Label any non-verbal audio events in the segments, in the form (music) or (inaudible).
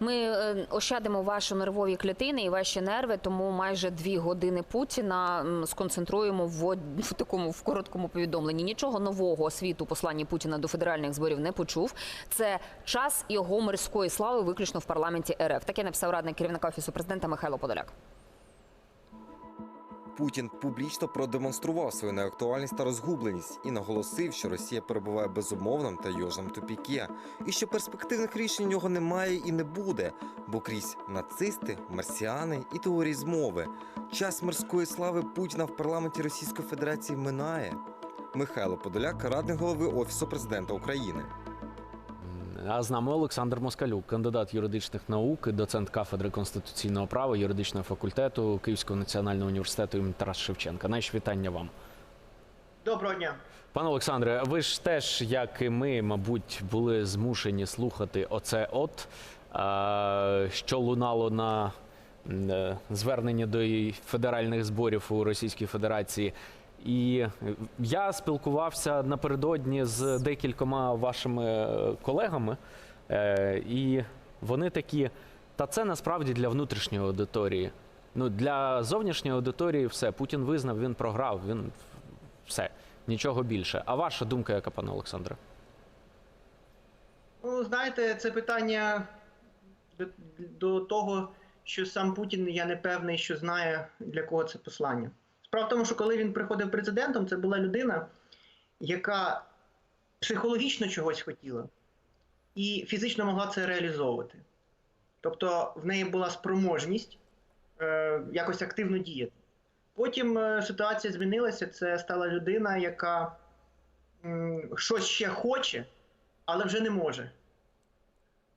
Ми е, ощадимо ваші нервові клітини і ваші нерви, тому майже дві години Путіна сконцентруємо в, в такому в короткому повідомленні. Нічого нового світу посланні Путіна до федеральних зборів не почув. Це час його морської слави, виключно в парламенті РФ. Таке написав радник керівника офісу президента Михайло Подоляк. Путін публічно продемонстрував свою неактуальність та розгубленість і наголосив, що Росія перебуває в та йожному тупікі, і що перспективних рішень у нього немає і не буде, бо крізь нацисти, марсіани і теорії змови час мирської слави Путіна в парламенті Російської Федерації минає. Михайло Подоляк, радник голови Офісу президента України. А з нами Олександр Москалюк, кандидат юридичних наук, доцент кафедри конституційного права юридичного факультету Київського національного університету імені Тараса Шевченка. Наші вітання вам. Доброго дня. Пане Олександре, ви ж теж, як і ми, мабуть, були змушені слухати оце от, що лунало на е, зверненні до федеральних зборів у Російській Федерації. І я спілкувався напередодні з декількома вашими колегами, е, і вони такі, та це насправді для внутрішньої аудиторії. Ну, для зовнішньої аудиторії все. Путін визнав, він програв, він все, нічого більше. А ваша думка, яка, пане Олександре? Ну, знаєте, це питання до того, що сам Путін, я не певний, що знає, для кого це послання. Справа в тому, що коли він приходив президентом, це була людина, яка психологічно чогось хотіла і фізично могла це реалізовувати. Тобто в неї була спроможність е, якось активно діяти. Потім е, ситуація змінилася. Це стала людина, яка м, щось ще хоче, але вже не може.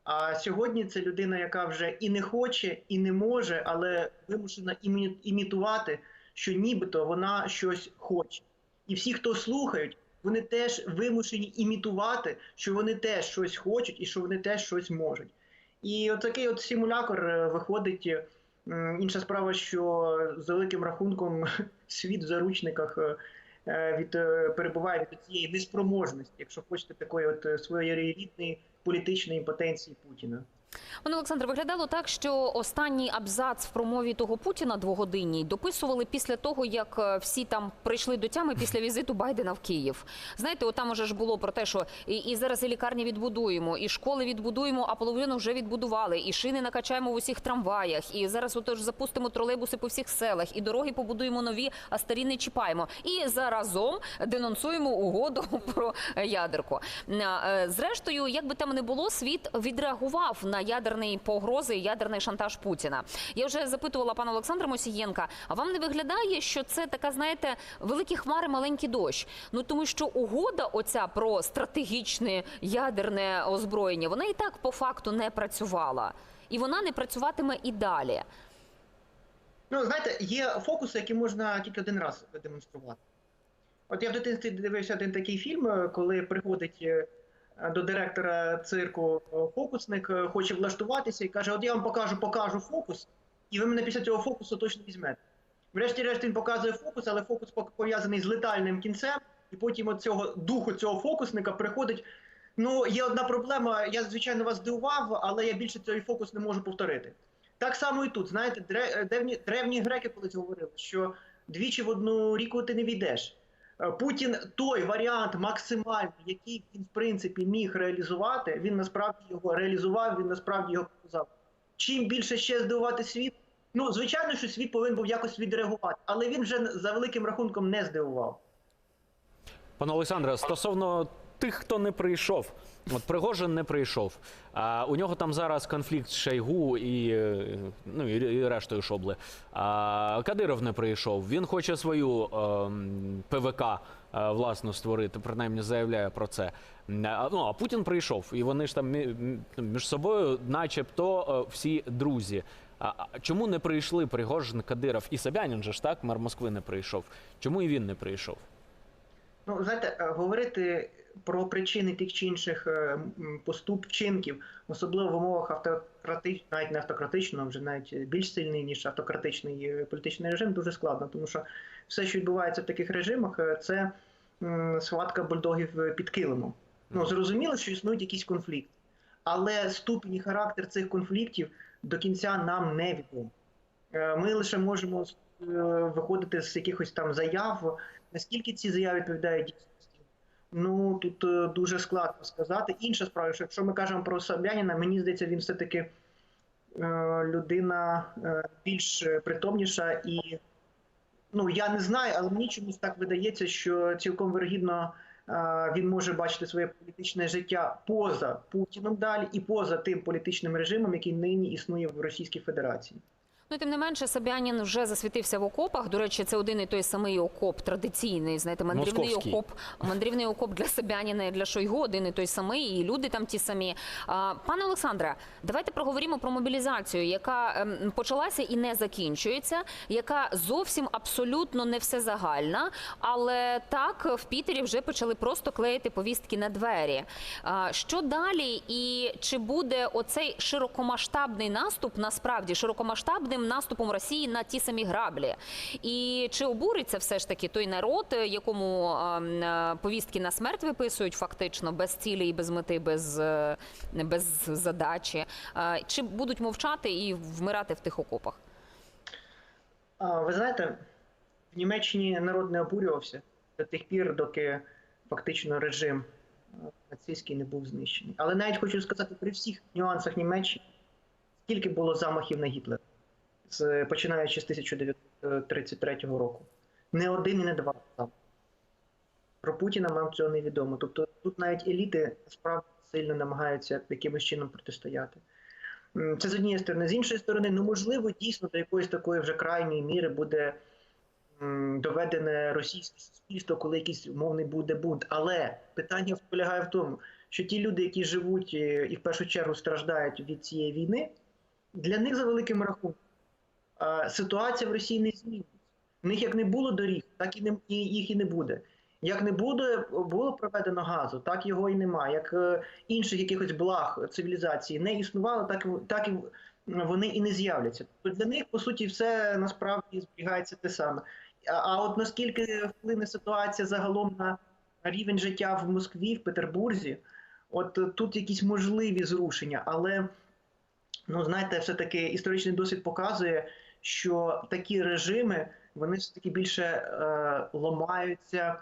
А сьогодні це людина, яка вже і не хоче, і не може, але вимушена імі- імітувати, що нібито вона щось хоче. І всі, хто слухають, вони теж вимушені імітувати, що вони теж щось хочуть і що вони теж щось можуть. І отакий от симулятор е, виходить. е, Інша справа, що з великим рахунком (laughs) світ в заручниках е, від перебуває від цієї неспроможності, якщо хочете, такої от е, своєрідної політичної імпотенції Путіна. Пане Олександр, виглядало так, що останній абзац в промові того Путіна двогодинній дописували після того, як е, всі там прийшли до тями після візиту Байдена в Київ. Знаєте, от там уже ж було про те, що і, і зараз і лікарні відбудуємо, і школи відбудуємо, а половину вже відбудували, і шини накачаємо в усіх трамваях, і зараз отож запустимо тролейбуси по всіх селах, і дороги побудуємо нові, а старі не чіпаємо. І заразом денонсуємо угоду (laughs) про ядерку. Е, Зрештою, як би там не було, світ відреагував на ядерні погрози, і ядерний шантаж Путіна. Я вже запитувала пана Олександра Мосієнка. А вам не виглядає, що це така, знаєте, великі хмари, маленький дощ? Ну тому що угода, оця про стратегічне ядерне озброєння, вона і так по факту не працювала, і вона не працюватиме і далі. Ну, знаєте, є фокуси, які можна тільки один раз демонструвати. От я в дитинстві дивився один такий фільм, коли приходить е, до директора цирку е, фокусник, е, хоче влаштуватися і каже: От я вам покажу, покажу фокус, і ви мене після цього фокусу точно візьмете. Врешті-решт він показує фокус, але фокус пов'язаний з летальним кінцем, і потім от цього духу цього фокусника приходить. Ну, є одна проблема. Я звичайно вас здивував, але я більше цей фокус не можу повторити. Так само і тут, знаєте, древні, древні греки колись говорили, що двічі в одну ріку ти не війдеш. Е, Путін той варіант максимальний, який він в принципі міг реалізувати, він насправді його реалізував, він насправді його показав. Чим більше ще здивувати світ, ну звичайно, що світ повинен був якось відреагувати, але він вже за великим рахунком не здивував. Пане Олександре, стосовно тих, хто не прийшов, от Пригожин не прийшов. А у нього там зараз конфлікт з Шойгу і, е, ну, і, рештою шобли. А Кадиров не прийшов. Він хоче свою ем, ПВК е, власну створити, принаймні заявляє про це. А, ну, а Путін прийшов, і вони ж там між собою, начебто, е, всі друзі. А чому не прийшли Пригожин, Кадиров і Собянін же ж так, мер Москви не прийшов? Чому і він не прийшов? Ну, знаєте, е, говорити про причини тих чи інших е, поступ вчинків, особливо в умовах автократичного, навіть не автократичного, вже навіть більш сильний, ніж автократичний е, політичний режим, дуже складно, тому що все, що відбувається в таких режимах, це схватка бульдогів під килимом. Ну, зрозуміло, що існують якісь конфлікти. але ступінь і характер цих конфліктів до кінця нам не відомо. Ми лише можемо виходити з якихось там заяв. Наскільки ці заяви відповідають дійсності? Ну тут е, дуже складно сказати. Інша справа, що якщо ми кажемо про Собяніна, мені здається, він все-таки е, людина е, більш притомніша і ну я не знаю, але мені чомусь так видається, що цілком вирогідно е, він може бачити своє політичне життя поза Путіном далі і поза тим політичним режимом, який нині існує в Російській Федерації. Ну, тим не менше, Собянін вже засвітився в окопах. До речі, це один і той самий окоп, традиційний, знаєте, мандрівний Московський. окоп. Мандрівний окоп для Собяніна і для Шойгу один і той самий, і люди там ті самі. Пане Олександре, давайте проговоримо про мобілізацію, яка ем, почалася і не закінчується, яка зовсім абсолютно не все загальна. Але так в Пітері вже почали просто клеїти повістки на двері. Що далі? І чи буде оцей широкомасштабний наступ насправді широкомасштабним наступом Росії на ті самі граблі? І чи обуриться все ж таки той народ, якому а, м, а, повістки на смерть виписують фактично без цілі і без мети, без, е, без задачі? Чи будуть мовчати і вмирати в тих окопах? Ви знаєте, в Німеччині народ не обурювався до тих пір, доки фактично режим е, нацистський не був знищений. Але навіть хочу сказати, при всіх нюансах Німеччини, скільки було замахів на Гітлера, з, починаючи з 1933 року. Не один і не два замахи. Про Путіна нам цього не відомо. Тобто тут навіть еліти справді сильно намагаються якимось чином протистояти. Це з однієї сторони. З іншої сторони, ну можливо, дійсно до якоїсь такої вже крайньої міри буде доведене російське суспільство, коли якийсь умовний буде бунт. Але питання полягає в тому, що ті люди, які живуть е, і в першу чергу страждають від цієї війни, для них за великим рахунком ситуація в Росії не зміниться. В них як не було доріг, так і не і їх і не буде. Як не буде було проведено газу, так його і немає. Як е, інших якихось благ цивілізації не існувало, так так і вони і не з'являться. Тобто для них по суті все насправді зберігається те саме. А, а от наскільки вплине ситуація загалом на рівень життя в Москві, в Петербурзі, от е, тут якісь можливі зрушення, але ну знаєте, все таки історичний досвід показує, що такі режими вони все таки більше е, ламаються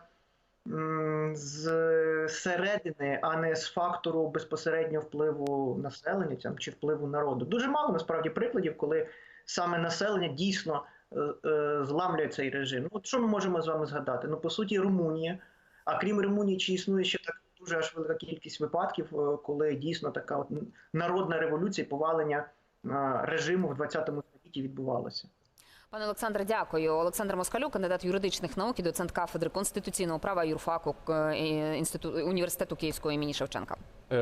м, з середини, а не з фактору безпосереднього впливу населення там, чи впливу народу. Дуже мало насправді прикладів, коли саме населення дійсно е, е, зламлює цей режим. От що ми можемо з вами згадати? Ну, по суті, Румунія. А крім Румунії, чи існує ще так дуже аж велика кількість випадків, е, коли дійсно така от народна революція, повалення е, режиму в 20 столітті відбувалися. Пане Олександре, дякую. Олександр Москалюк, кандидат юридичних наук і доцент кафедри конституційного права юрфаку е, інституту університету Київського імені Шевченка. Е,